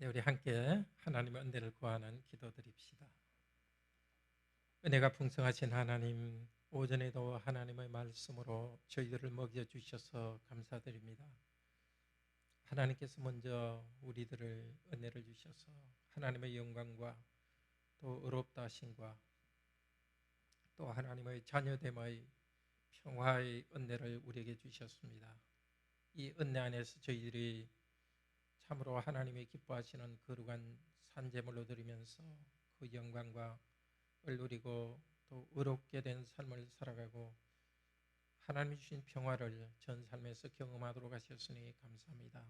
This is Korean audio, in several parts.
네, 우리 함께 하나님의 은혜를 구하는 기도 드립시다. 은혜가 풍성하신 하나님, 오전에도 하나님의 말씀으로 저희들을 먹여 주셔서 감사드립니다. 하나님께서 먼저 우리들을 은혜를 주셔서 하나님의 영광과 또 의롭다 하심과 또 하나님의 자녀됨의 평화의 은혜를 우리에게 주셨습니다. 이 은혜 안에서 저희들이 참으로 하나님이 기뻐하시는 거룩한 산재물로 드리면서 그 영광과 을 누리고 또 의롭게 된 삶을 살아가고 하나님 주신 평화를 전 삶에서 경험하도록 하셨으니 감사합니다.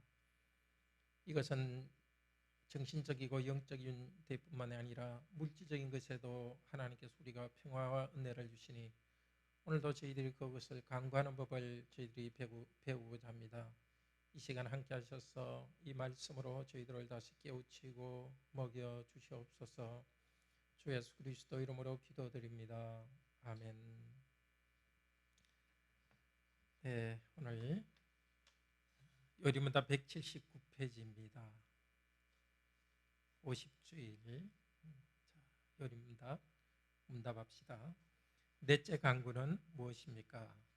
이것은 정신적이고 영적인 대뿐만 아니라 물질적인 것에도 하나님께서 우리가 평화와 은혜를 주시니 오늘도 저희들이 그것을 강구하는 법을 저희들이 배우고자 합니다. 이 시간 함께 하셔서 이 말씀으로 저희들을 다시 깨우치고 먹여 주시옵소서 주 예수 그리스도 이름으로 기도드립니다. 아멘. 네, 오늘 요리문답 179페이지입니다. 50주일 자, 요리문답 문답합시다. 넷째 강구는 무엇입니까?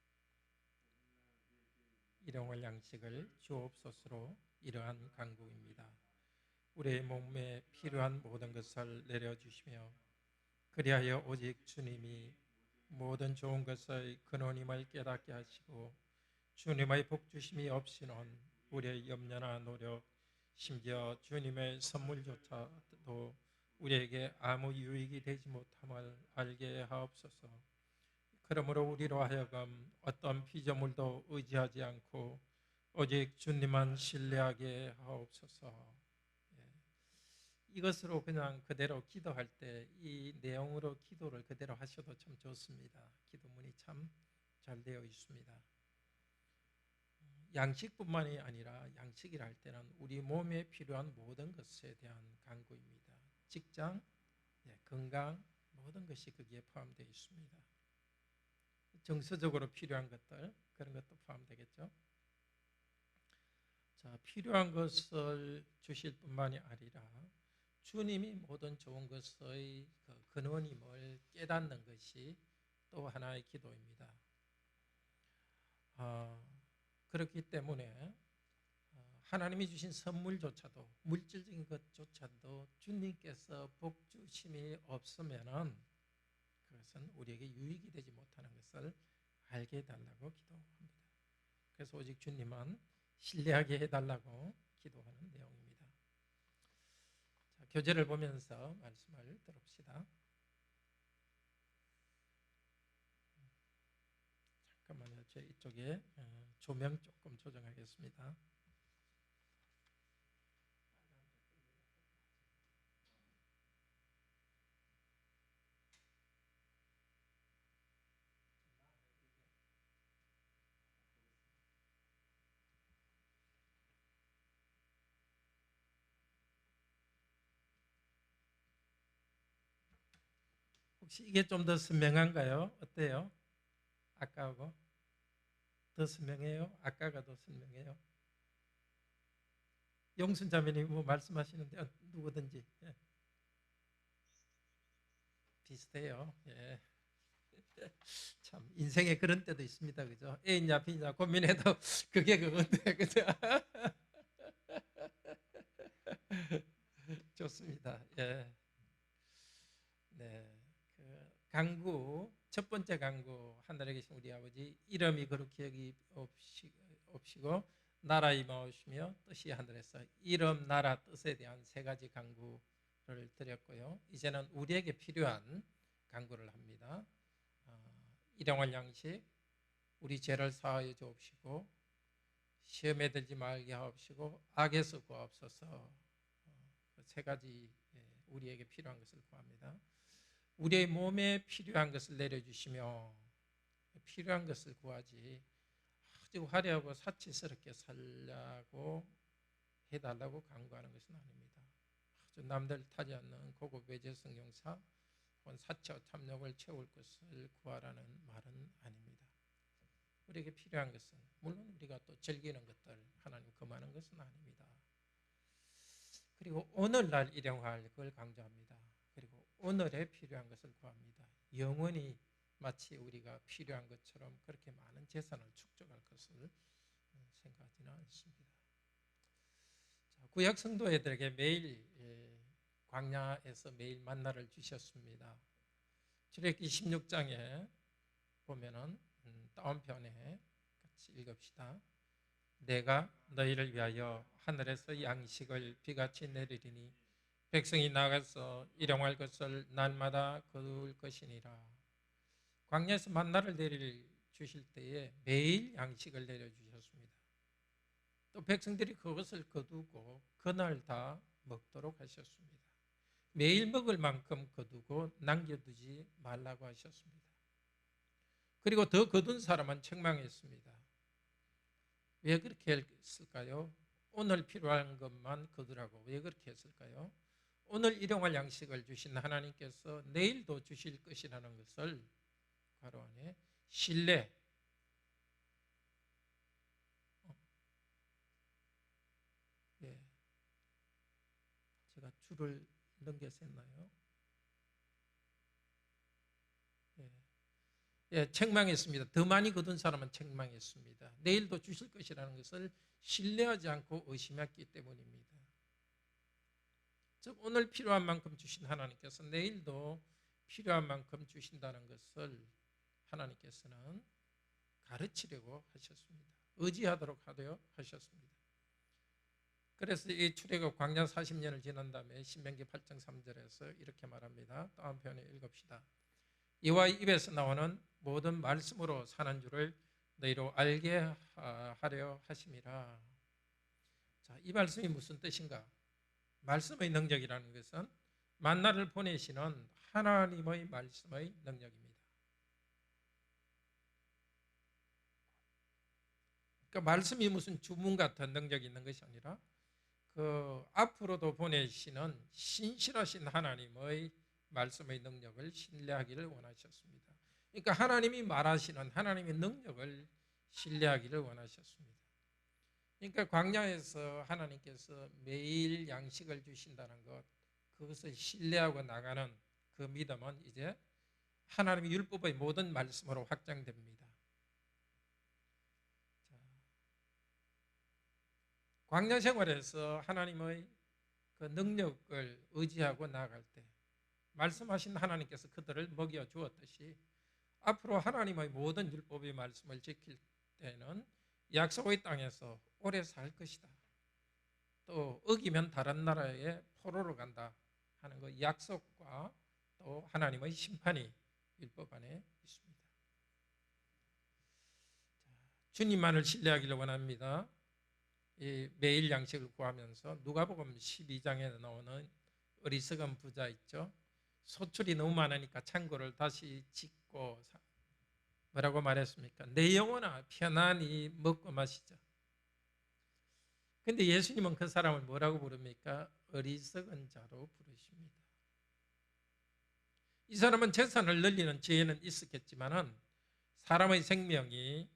일용할 양식을 주옵소서로 이러한 강국입니다. 우리의 몸에 필요한 모든 것을 내려주시며 그리하여 오직 주님이 모든 좋은 것의 근원임을 깨닫게 하시고 주님의 복주심이 없이는 우리의 염려나 노력 심지어 주님의 선물조차도 우리에게 아무 유익이 되지 못함을 알게 하옵소서. 그러므로 우리로 하여금 어떤 피조물도 의지하지 않고 오직 주님만 신뢰하게 하옵소서. 예. 이것으로 그냥 그대로 기도할 때 이 내용으로 기도를 그대로 하셔도 참 좋습니다. 기도문이 참 잘 되어 있습니다. 양식뿐만이 아니라 양식이라 할 때는 우리 몸에 필요한 모든 것에 대한 강구입니다. 직장, 예, 건강 모든 것이 거기에 포함되어 있습니다. 정서적으로 필요한 것들 그런 것도 포함되겠죠. 자, 필요한 것을 주실 뿐만이 아니라 주님이 모든 좋은 것의 그 근원임을 깨닫는 것이 또 하나의 기도입니다. 어, 그렇기 때문에 어, 하나님이 주신 선물조차도 물질적인 것조차도 주님께서 복 주심이 없으면은 그 것은 우리에게 유익이 되지 못하는 것을 알게 해달라고 기도합니다. 그래서 오직 주님만 신뢰하게 해달라고 기도하는 내용입니다. 자, 교재를 보면서 말씀을 들읍시다. 잠깐만요. 제 이쪽에 어, 조명 조금 조정하겠습니다. 혹시 이게 좀 더 선명한가요? 어때요? 아까하고 더 선명해요? 아까가 더 선명해요? 영순 자매님 뭐 말씀하시는데 어, 누구든지 예. 비슷해요. 예. 참 인생에 그런 때도 있습니다, 그죠? A냐 B냐 고민해도 그게 그건데, 그죠? 좋습니다. 예. 네. 그 강구 첫 번째 강구 하늘에 계신 우리 아버지 이름이 그렇게 여기 없이고 나라에 마오시며 뜻이 하늘에서 이름 나라 뜻에 대한 세 가지 강구를 드렸고요. 이제는 우리에게 필요한 강구를 합니다. 어, 일용할 양식 우리 죄를 사하여 주옵시고 시험에 들지 말게 하옵시고 악에서 구하옵소서 어, 그세 가지 예, 우리에게 필요한 것을 구합니다. 우리의 몸에 필요한 것을 내려주시며 필요한 것을 구하지 아주 화려하고 사치스럽게 살라고 해달라고 강구하는 것은 아닙니다. 아주 남들 타지 않는 고급 외제 성경사 혹은 사치와 탐욕을 채울 것을 구하라는 말은 아닙니다. 우리에게 필요한 것은 물론 우리가 또 즐기는 것들 하나님 금하는 것은 아닙니다. 그리고 오늘날 일용할 그걸 강조합니다. 오늘에 필요한 것을 구합니다. 영원히 마치 우리가 필요한 것처럼 그렇게 많은 재산을 축적할 것을 생각하지는 않습니다. 자, 구약 성도애들에게 매일 예, 광야에서 매일 만나를 주셨습니다. 출애굽기 16장에 보면은 음, 다운편에 같이 읽읍시다. 내가 너희를 위하여 하늘에서 양식을 비같이 내리리니 백성이 나가서 일용할 것을 날마다 거둘 것이니라. 광야에서 만나를 내릴 주실 때에 매일 양식을 내려 주셨습니다. 또 백성들이 그것을 거두고 그날 다 먹도록 하셨습니다. 매일 먹을 만큼 거두고 남겨두지 말라고 하셨습니다. 그리고 더 거둔 사람은 책망했습니다. 왜 그렇게 했을까요? 오늘 필요한 것만 거두라고 왜 그렇게 했을까요? 오늘 일용할 양식을 주신 하나님께서 내일도 주실 것이라는 것을 가로 안에 신뢰 어. 예. 제가 줄을 넘겨서 했나요? 예. 예, 책망했습니다. 더 많이 거둔 사람은 책망했습니다. 내일도 주실 것이라는 것을 신뢰하지 않고 의심했기 때문입니다. 즉 오늘 필요한 만큼 주신 하나님께서 내일도 필요한 만큼 주신다는 것을 하나님께서는 가르치려고 하셨습니다. 의지하도록 하려 하셨습니다. 그래서 이 출애굽 광야 40년을 지난 다음에 신명기 8장 3절에서 이렇게 말합니다. 다음 편에 읽읍시다. 이와 입에서 나오는 모든 말씀으로 사는 줄을 너희로 알게 하려 하심이라. 자, 이 말씀이 무슨 뜻인가? 말씀의 능력이라는 것은 만나를 보내시는 하나님의 말씀의 능력입니다. 그러니까 말씀이 무슨 주문 같은 능력이 있는 것이 아니라 그 앞으로도 보내시는 신실하신 하나님의 말씀의 능력을 신뢰하기를 원하셨습니다. 그러니까 하나님이 말하시는 하나님의 능력을 신뢰하기를 원하셨습니다. 그러니까 광야에서 하나님께서 매일 양식을 주신다는 것, 그것을 신뢰하고 나가는 그 믿음은 이제 하나님의 율법의 모든 말씀으로 확장됩니다. 광야 생활에서 하나님의 그 능력을 의지하고 나아갈 때 말씀하신 하나님께서 그들을 먹여 주었듯이 앞으로 하나님의 모든 율법의 말씀을 지킬 때는 약속의 땅에서 오래 살 것이다. 또 어기면 다른 나라에 포로로 간다 하는 그 약속과 또 하나님의 심판이 율법 안에 있습니다. 주님만을 신뢰하기를 원합니다. 매일 양식을 구하면서 누가복음 12장에 나오는 어리석은 부자 있죠. 소출이 너무 많으니까 창고를 다시 짓고 뭐라고 말했습니까? 내 영혼아 편안히 먹고 마시자. 근데 예수님은 그 사람을 뭐라고 부릅니까? 어리석은 자로 부르십니다. 이 사람은 재산을 늘리는 지혜는 있었겠지만은 사람의 생명이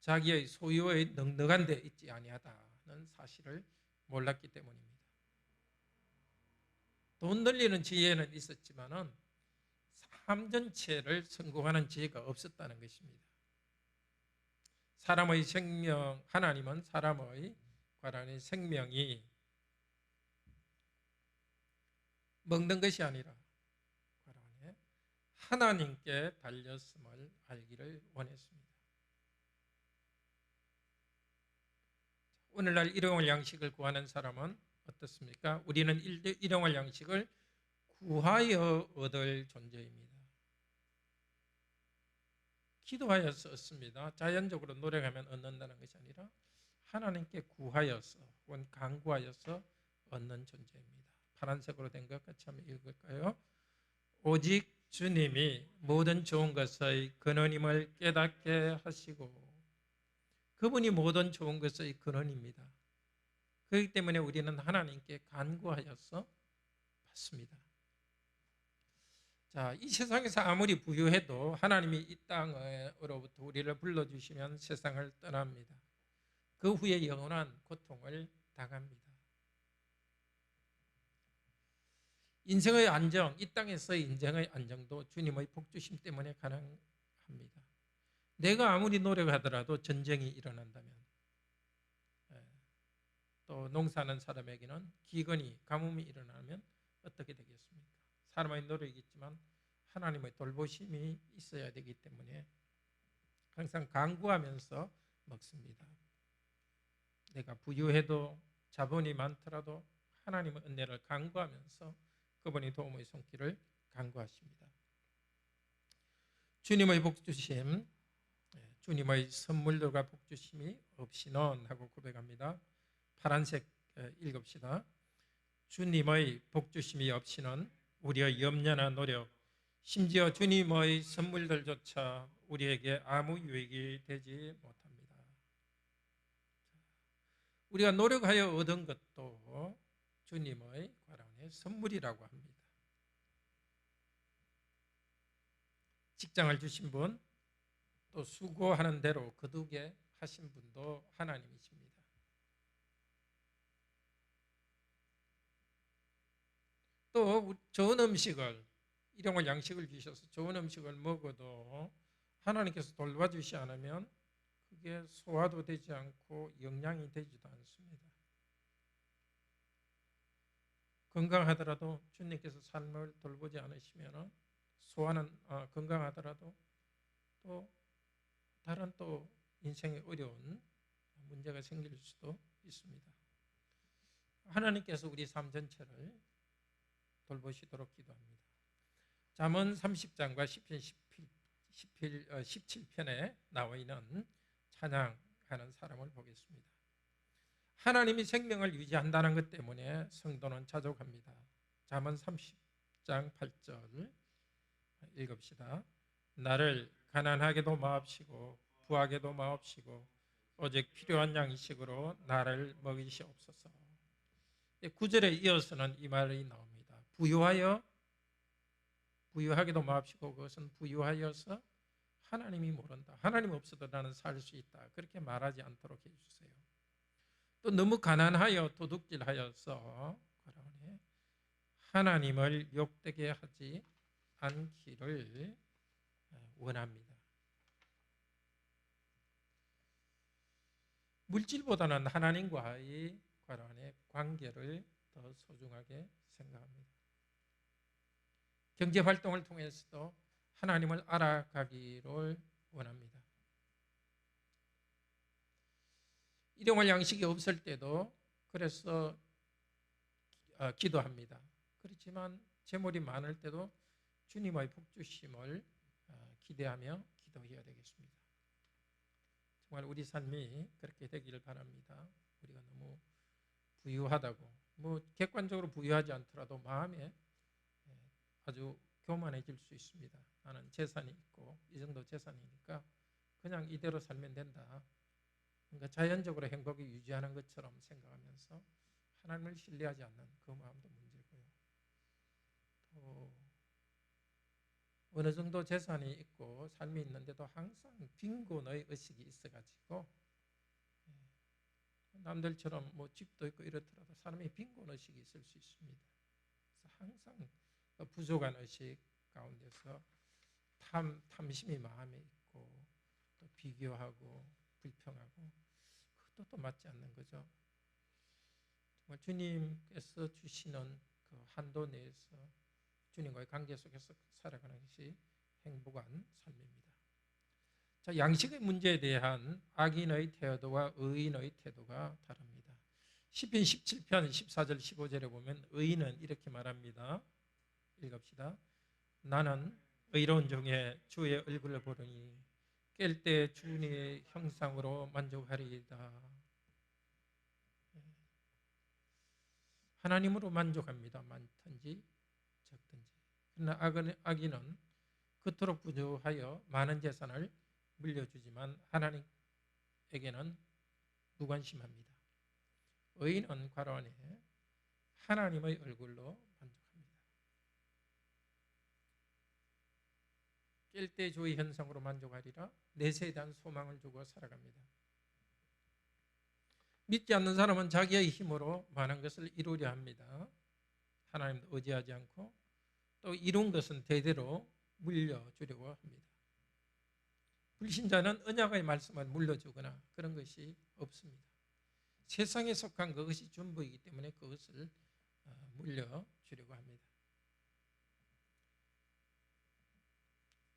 자기의 소유의 넉넉한 데 있지 아니하다. 있다는 사실을 몰랐기 때문입니다. 돈 늘리는 지혜는 있었지만은 삶 전체를 성공하는 지혜가 없었다는 것입니다. 사람의 생명, 하나님은 사람의 관한의 생명이 먹는 것이 아니라 하나님께 달렸음을 알기를 원했습니다. 오늘날 일용할 양식을 구하는 사람은 어떻습니까? 우리는 일용할 양식을 구하여 얻을 존재입니다. 기도하여서 얻습니다. 자연적으로 노력하면 얻는다는 것이 아니라 하나님께 구하여서 혹은 강구하여서 얻는 존재입니다. 파란색으로 된 것 같이 한번 읽을까요? 오직 주님이 모든 좋은 것의 근원임을 깨닫게 하시고 그분이 모든 좋은 것의 근원입니다. 그렇기 때문에 우리는 하나님께 간구하여서 받습니다. 자, 이 세상에서 아무리 부유해도 하나님이 이 땅으로부터 우리를 불러주시면 세상을 떠납니다. 그 후에 영원한 고통을 당합니다. 인생의 안정, 이 땅에서의 인생의 안정도 주님의 복주심 때문에 가능합니다. 내가 아무리 노력하더라도 전쟁이 일어난다면 예, 또 농사하는 사람에게는 기근이 가뭄이 일어나면 어떻게 되겠습니까? 사람의 노력이 있지만 하나님의 돌보심이 있어야 되기 때문에 항상 강구하면서 먹습니다. 내가 부유해도 자본이 많더라도 하나님의 은혜를 강구하면서 그분이 도움의 손길을 강구하십니다. 주님의 복주심, 예, 주님의 선물들과 복주심이 없이는 하고 고백합니다. 파란색 예, 읽읍시다. 주님의 복주심이 없이는 우리의 염려나 노력, 심지어 주님의 선물들조차 우리에게 아무 유익이 되지 못합니다. 우리가 노력하여 얻은 것도 주님의 과란의 선물이라고 합니다. 직장을 주신 분, 또 수고하는 대로 거두게 하신 분도 하나님이십니다. 또 좋은 음식을 일용할 양식을 주셔서 좋은 음식을 먹어도 하나님께서 돌봐주시 않으면 그게 소화도 되지 않고 영양이 되지도 않습니다. 건강하더라도 주님께서 삶을 돌보지 않으시면 소화는 어, 건강하더라도 또 다른 또 인생에 어려운 문제가 생길 수도 있습니다. 하나님께서 우리 삶 전체를 돌보시도록 기도합니다. 잠언 30장과 10편 17, 17편에 나와 있는 찬양하는 사람을 보겠습니다. 하나님이 생명을 유지한다는 것 때문에 성도는 자족합니다. 잠언 30장 8절 읽읍시다. 나를 가난하게도 마옵시고 부하게도 마옵시고 오직 필요한 양식으로 나를 먹이시옵소서. 9절에 이어서는 이 말이 나옵니다. 부유하여 부유하게도 마옵시고 그것은 부유하여서 하나님이 모른다. 하나님 없어도 나는 살 수 있다. 그렇게 말하지 않도록 해주세요. 또 너무 가난하여 도둑질하여서 하나님을 욕되게 하지 않기를 원합니다. 물질보다는 하나님과의 관계를 더 소중하게 생각합니다. 경제 활동을 통해서도 하나님을 알아가기를 원합니다. 일용할 양식이 없을 때도 그래서 어, 기도합니다. 그렇지만 재물이 많을 때도 주님의 복주심을 어, 기대하며 기도해야 되겠습니다. 정말 우리 삶이 그렇게 되기를 바랍니다. 우리가 너무 부유하다고 뭐 객관적으로 부유하지 않더라도 마음에 아주 교만해질 수 있습니다. 나는 재산이 있고 이 정도 재산이니까 그냥 이대로 살면 된다. 그러니까 자연적으로 행복을 유지하는 것처럼 생각하면서 하나님을 신뢰하지 않는 그 마음도 문제고요. 또 어느 정도 재산이 있고 삶이 있는데도 항상 빈곤의 의식이 있어가지고 예, 남들처럼 뭐 집도 있고 이렇더라도 사람이 빈곤 의식이 있을 수 있습니다. 그래서 항상 부족한 의식 가운데서 탐, 탐심이 마음에 있고 또 비교하고 불평하고 그것도 또 맞지 않는 거죠. 정말 주님께서 주시는 그 한도 내에서 주님과의 관계 속에서 살아가는 것이 행복한 삶입니다. 자, 양식의 문제에 대한 악인의 태도와 의인의 태도가 다릅니다. 10편 17편 14절 15절에 보면 의인은 이렇게 말합니다. 읽읍시다. 나는 의로운 종의 주의 얼굴을 보르니 깰 때 주님의 형상으로 만족하리이다. 하나님으로 만족합니다. 많든지 적든지. 그러나 악인은 그토록 부조하여 많은 재산을 물려주지만 하나님에게는 무관심합니다. 의인은 과로 안에 하나님의 얼굴로 깰때 조의 현상으로 만족하리라 내세에 대한 소망을 두고 살아갑니다. 믿지 않는 사람은 자기의 힘으로 많은 것을 이루려 합니다. 하나님 의지하지 않고 또 이룬 것은 대대로 물려주려고 합니다. 불신자는 언약의 말씀을 물려주거나 그런 것이 없습니다. 세상에 속한 그것이 전부이기 때문에 그것을 어, 물려주려고 합니다.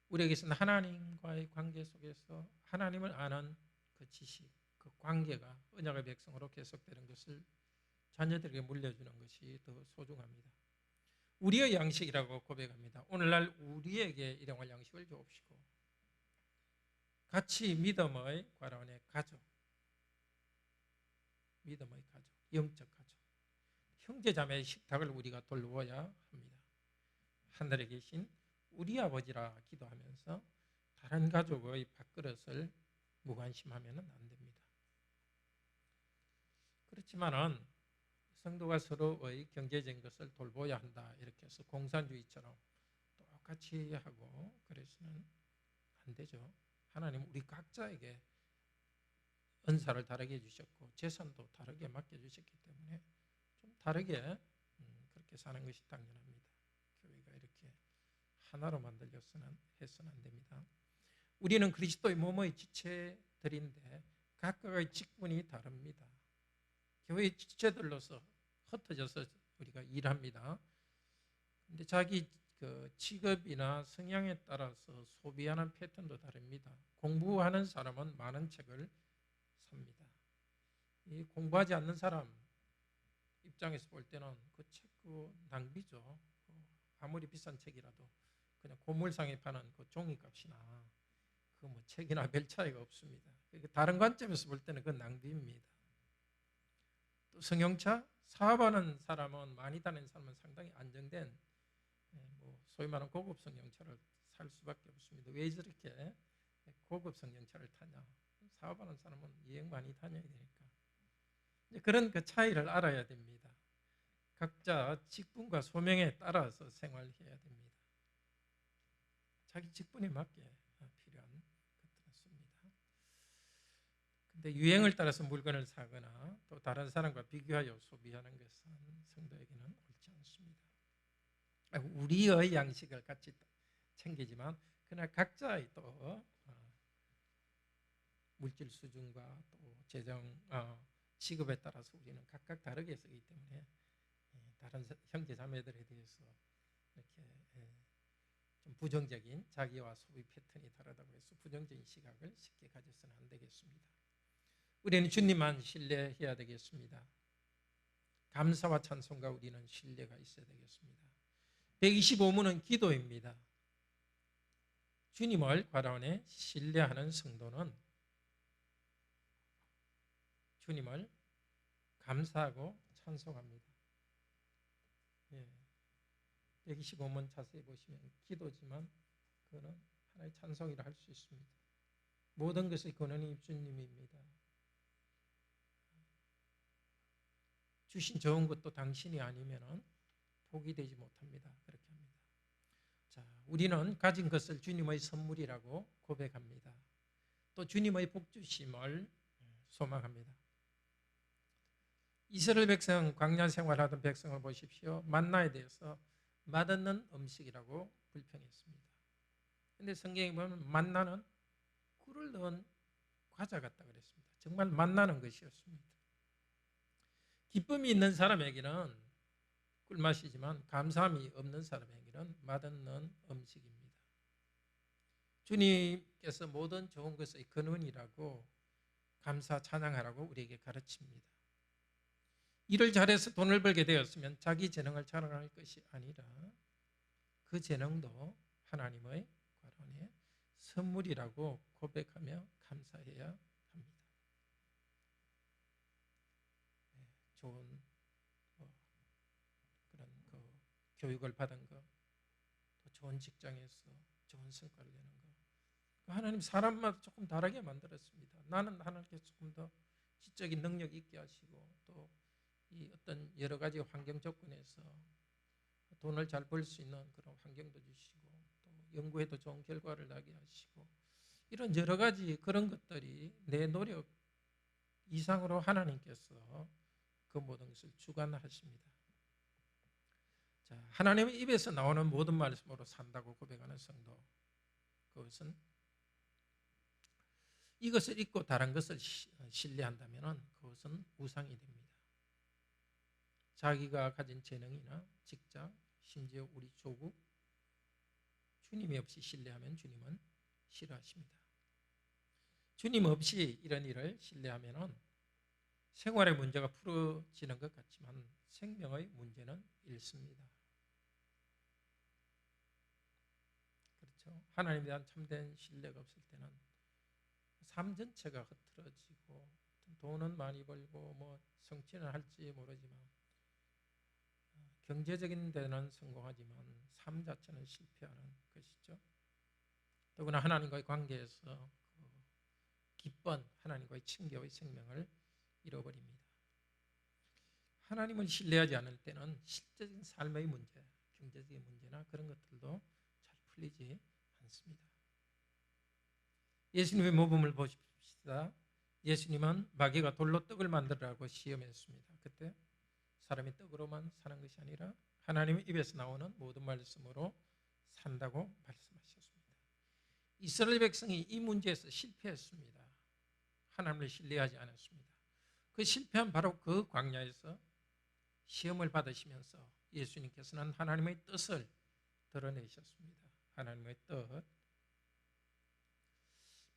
우리에게서는 하나님과의 관계 속에서 하나님을 아는 그 지식, 그 관계가 언약의 백성으로 계속되는 것을 자녀들에게 물려주는 것이 더 소중합니다. 우리의 양식이라고 고백합니다. 오늘날 우리에게 일용할 양식을 주옵시고 같이 믿음의 과란의 가족, 믿음의 가족, 영적 가족, 형제자매의 식탁을 우리가 돌보아야 합니다. 하늘에 계신 우리 아버지라 기도하면서 다른 가족의 밥그릇을 무관심하면 안 됩니다. 그렇지만은 성도가 서로의 경제적인 것을 돌보야 한다 이렇게 해서 공산주의처럼 똑같이 하고 그래서는 안 되죠. 하나님 우리 각자에게 은사를 다르게 주셨고 재산도 다르게 맡겨 주셨기 때문에 좀 다르게 음, 그렇게 사는 것이 당연합니다. 하나로 만들려서는 해서는 안 됩니다. 우리는 그리스도의 몸의 지체들인데 각각의 직분이 다릅니다. 교회의 지체들로서 흩어져서 우리가 일합니다. 근데 자기 그 직업이나 성향에 따라서 소비하는 패턴도 다릅니다. 공부하는 사람은 많은 책을 삽니다. 이 공부하지 않는 사람 입장에서 볼 때는 그 책 그 낭비죠. 그 아무리 비싼 책이라도 그냥 고물상에 파는 그 종이값이나 그 뭐 책이나 별 차이가 없습니다. 다른 관점에서 볼 때는 그 낭비입니다. 또 성형차 사업하는 사람은 많이 다니는 사람은 상당히 안정된 예, 뭐 소위 말하는 고급 성형차를 살 수밖에 없습니다. 왜 저렇게 고급 성형차를 타냐? 사업하는 사람은 여행 많이 다녀야 되니까. 그런 그 차이를 알아야 됩니다. 각자 직분과 소명에 따라서 생활해야 됩니다. 자기 직분에 맞게 필요한 것들은 씁니다. 근데 유행을 따라서 물건을 사거나 또 다른 사람과 비교하여 소비하는 것은 성도에게는 옳지 않습니다. 우리의 양식을 같이 챙기지만 그러나 각자의 또 어, 물질 수준과 또 재정 어, 직업에 따라서 우리는 각각 다르게 쓰기 때문에 예, 다른 형제 자매들에 대해서 부정적인 자기와 소비 패턴이 다르다고 해서 부정적인 시각을 쉽게 가져서는 안 되겠습니다. 우리는 주님만 신뢰해야 되겠습니다. 감사와 찬송과 우리는 신뢰가 있어야 되겠습니다. 125문은 기도입니다. 주님을 과란에 신뢰하는 성도는 주님을 감사하고 찬송합니다. 예. 125문 자세히 보시면 기도지만 그거는 하나의 찬송이라 할 수 있습니다. 모든 것의 근원이 주님입니다. 주신 좋은 것도 당신이 아니면 복이 되지 못합니다. 그렇게 합니다. 자, 우리는 가진 것을 주님의 선물이라고 고백합니다. 또 주님의 복주심을 소망합니다. 이스라엘 백성 광야 생활하던 백성을 보십시오. 만나에 대해서 맛없는 음식이라고 불평했습니다. 근데 성경에 보면 만나는 꿀을 넣은 과자 같다 그랬습니다. 정말 만나는 것이었습니다. 기쁨이 있는 사람에게는 꿀맛이지만 감사함이 없는 사람에게는 맛없는 음식입니다. 주님께서 모든 좋은 것의 근원이라고 감사 찬양하라고 우리에게 가르칩니다. 일을 잘해서 돈을 벌게 되었으면 자기 재능을 자랑할 것이 아니라 그 재능도 하나님의 과론의 선물이라고 고백하며 감사해야 합니다. 네, 좋은 뭐 그런 그 교육을 받은 거, 또 좋은 직장에서 좋은 성과를 내는 거, 그 하나님 사람마다 조금 다르게 만들었습니다. 나는 하나님께 조금 더 지적인 능력 있게 하시고 또 이 어떤 여러 가지 환경 조건에서 돈을 잘 벌 수 있는 그런 환경도 주시고 또 연구에도 좋은 결과를 나게 하시고 이런 여러 가지 그런 것들이 내 노력 이상으로 하나님께서 그 모든 것을 주관하십니다. 자, 하나님의 입에서 나오는 모든 말씀으로 산다고 고백하는 성도. 그것은 이것을 잊고 다른 것을 신뢰한다면 그것은 우상이 됩니다. 자기가 가진 재능이나 직장, 심지어 우리 조국, 주님이 없이 신뢰하면 주님은 싫어하십니다. 주님 없이 이런 일을 신뢰하면 생활의 문제가 풀어지는 것 같지만 생명의 문제는 잃습니다. 그렇죠? 하나님에 대한 참된 신뢰가 없을 때는 삶 전체가 흐트러지고 돈은 많이 벌고 뭐 성취는 할지 모르지만 경제적인 데는 성공하지만 삶 자체는 실패하는 것이죠. 더구나 하나님과의 관계에서 그 기쁜 하나님과의 친교의 생명을 잃어버립니다. 하나님을 신뢰하지 않을 때는 실제적인 삶의 문제, 경제적인 문제나 그런 것들도 잘 풀리지 않습니다. 예수님의 모범을 보십시다. 예수님은 마귀가 돌로 떡을 만들라고 시험했습니다. 그때 사람이 떡으로만 사는 것이 아니라 하나님의 입에서 나오는 모든 말씀으로 산다고 말씀하셨습니다. 이스라엘 백성이 이 문제에서 실패했습니다. 하나님을 신뢰하지 않았습니다. 그 실패한 바로 그 광야에서 시험을 받으시면서 예수님께서는 하나님의 뜻을 드러내셨습니다. 하나님의 뜻.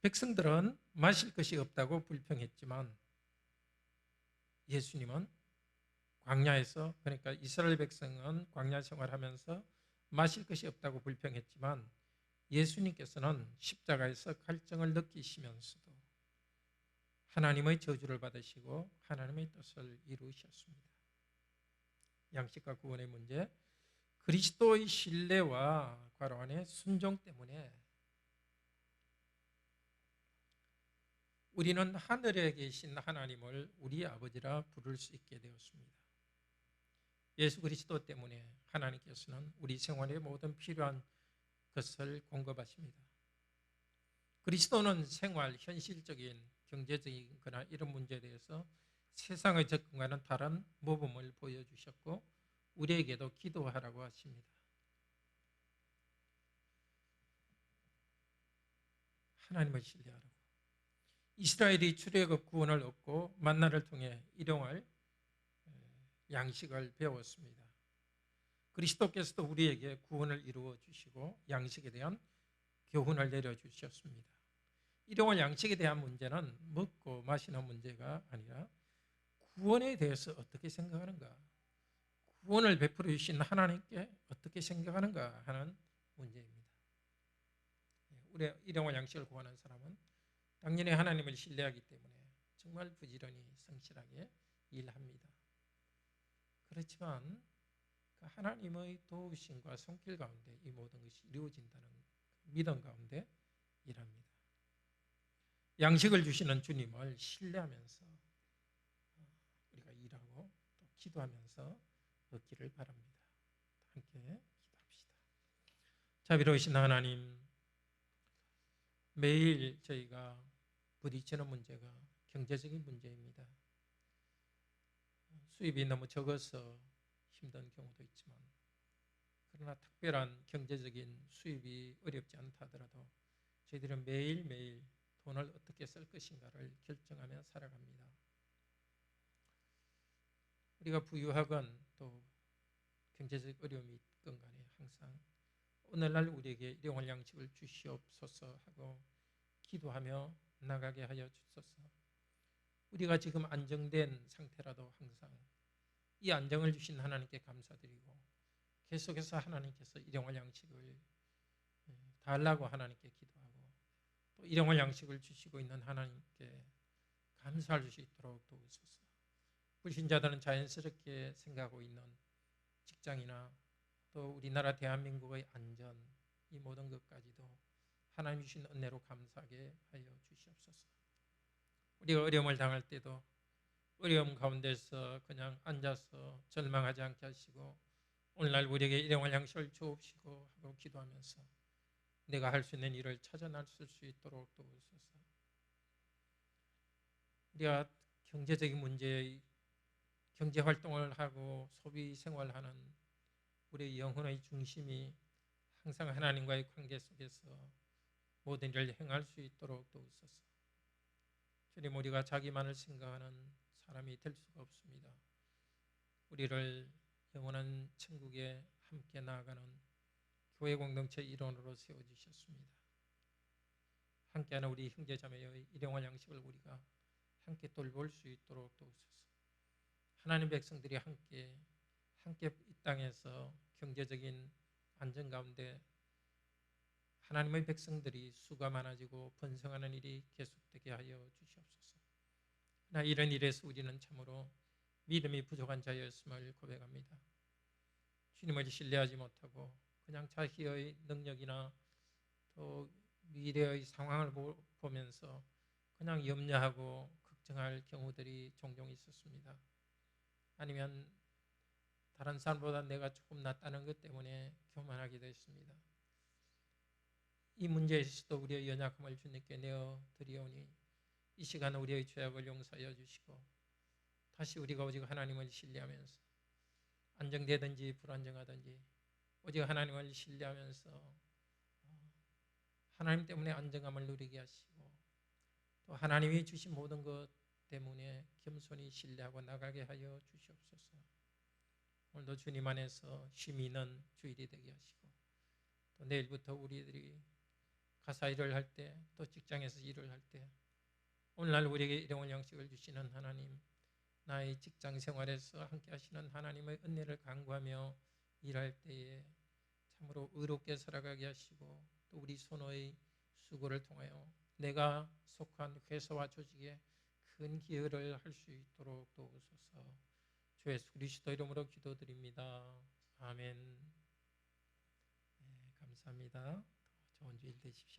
백성들은 마실 것이 없다고 불평했지만 예수님은 광야에서 그러니까 이스라엘 백성은 광야 생활하면서 마실 것이 없다고 불평했지만 예수님께서는 십자가에서 갈증을 느끼시면서도 하나님의 저주를 받으시고 하나님의 뜻을 이루셨습니다. 양식과 구원의 문제, 그리스도의 신뢰와 과로 안에 순종 때문에 우리는 하늘에 계신 하나님을 우리 아버지라 부를 수 있게 되었습니다. 예수 그리스도 때문에 하나님께서는 우리 생활에 모든 필요한 것을 공급하십니다. 그리스도는 생활, 현실적인, 경제적인 거나 이런 문제에 대해서 세상의 접근과는 다른 모범을 보여주셨고 우리에게도 기도하라고 하십니다. 하나님을 신뢰하라고. 이스라엘이 출애굽 구원을 얻고 만나를 통해 일용할 양식을 배웠습니다. 그리스도께서도 우리에게 구원을 이루어 주시고 양식에 대한 교훈을 내려 주셨습니다. 일용할 양식에 대한 문제는 먹고 마시는 문제가 아니라 구원에 대해서 어떻게 생각하는가, 구원을 베풀어 주신 하나님께 어떻게 생각하는가 하는 문제입니다. 우리 일용할 양식을 구하는 사람은 당연히 하나님을 신뢰하기 때문에 정말 부지런히 성실하게 일합니다. 그렇지만 그 하나님의 도우심과 손길 가운데 이 모든 것이 이루어진다는 믿음 가운데 일합니다. 양식을 주시는 주님을 신뢰하면서 어, 우리가 일하고 또 기도하면서 얻기를 바랍니다. 함께 기도합시다. 자비로우신 하나님, 매일 저희가 부딪히는 문제가 경제적인 문제입니다. 수입이 너무 적어서 힘든 경우도 있지만 그러나 특별한 경제적인 수입이 어렵지 않다 하더라도 저희들은 매일매일 돈을 어떻게 쓸 것인가를 결정하며 살아갑니다. 우리가 부유하건 또 경제적 어려움이 있건 간에 항상 오늘날 우리에게 일용할 양식을 주시옵소서 하고 기도하며 나가게 하여 주소서. 우리가 지금 안정된 상태라도 항상 이 안정을 주신 하나님께 감사드리고 계속해서 하나님께서 일용할 양식을 예, 달라고 하나님께 기도하고 또 일용할 양식을 주시고 있는 하나님께 감사할 수 있도록 도우소서. 불신자들은 자연스럽게 생각하고 있는 직장이나 또 우리나라 대한민국의 안전 이 모든 것까지도 하나님 주신 은혜로 감사하게 하여 주시옵소서. 우리가 어려움을 당할 때도 어려움 가운데서 그냥 앉아서 절망하지 않게 하시고 오늘날 우리에게 일용할 양식을 주옵시고 하고 기도하면서 내가 할 수 있는 일을 찾아 나설 수 있도록 도우소서. 우리가 경제적인 문제, 경제 활동을 하고 소비 생활하는 우리의 영혼의 중심이 항상 하나님과의 관계 속에서 모든 일을 행할 수 있도록 도우소서. 주님 우리가 자기만을 생각하는 사람이 될 수가 없습니다. 우리를 영원한 천국에 함께 나아가는 교회 공동체 일원으로 세워 주셨습니다. 함께하는 우리 형제자매의 일용할 양식을 우리가 함께 돌볼 수 있도록 도우소서. 하나님 백성들이 함께 함께 이 땅에서 경제적인 안정 가운데 하나님의 백성들이 수가 많아지고 번성하는 일이 계속되게 하여 주시옵소서. 나 이런 일에서 우리는 참으로 믿음이 부족한 자였음을 고백합니다. 주님을 신뢰하지 못하고 그냥 자기의 능력이나 또 미래의 상황을 보면서 그냥 염려하고 걱정할 경우들이 종종 있었습니다. 아니면 다른 사람보다 내가 조금 낫다는 것 때문에 교만하기도 했습니다. 이 문제에서도 우리의 연약함을 주님께 내어 드리오니 이 시간 우리의 죄악을 용서하여 주시고 다시 우리가 오직 하나님을 신뢰하면서 안정되든지 불안정하든지 오직 하나님을 신뢰하면서 어, 하나님 때문에 안정감을 누리게 하시고 또 하나님이 주신 모든 것 때문에 겸손히 신뢰하고 나가게 하여 주시옵소서. 오늘도 주님 안에서 쉼이 있는 주일이 되게 하시고 또 내일부터 우리들이 가사 일을 할 때 또 직장에서 일을 할 때 오늘날 우리에게 일용할 양식을 주시는 하나님 나의 직장 생활에서 함께 하시는 하나님의 은혜를 간구하며 일할 때에 참으로 의롭게 살아가게 하시고 또 우리 손의 수고를 통하여 내가 속한 회사와 조직에 큰 기여를 할 수 있도록 도우소서. 주 예수 그리스도 이름으로 기도드립니다. 아멘. 네, 감사합니다. 좋은 주일 되십시오.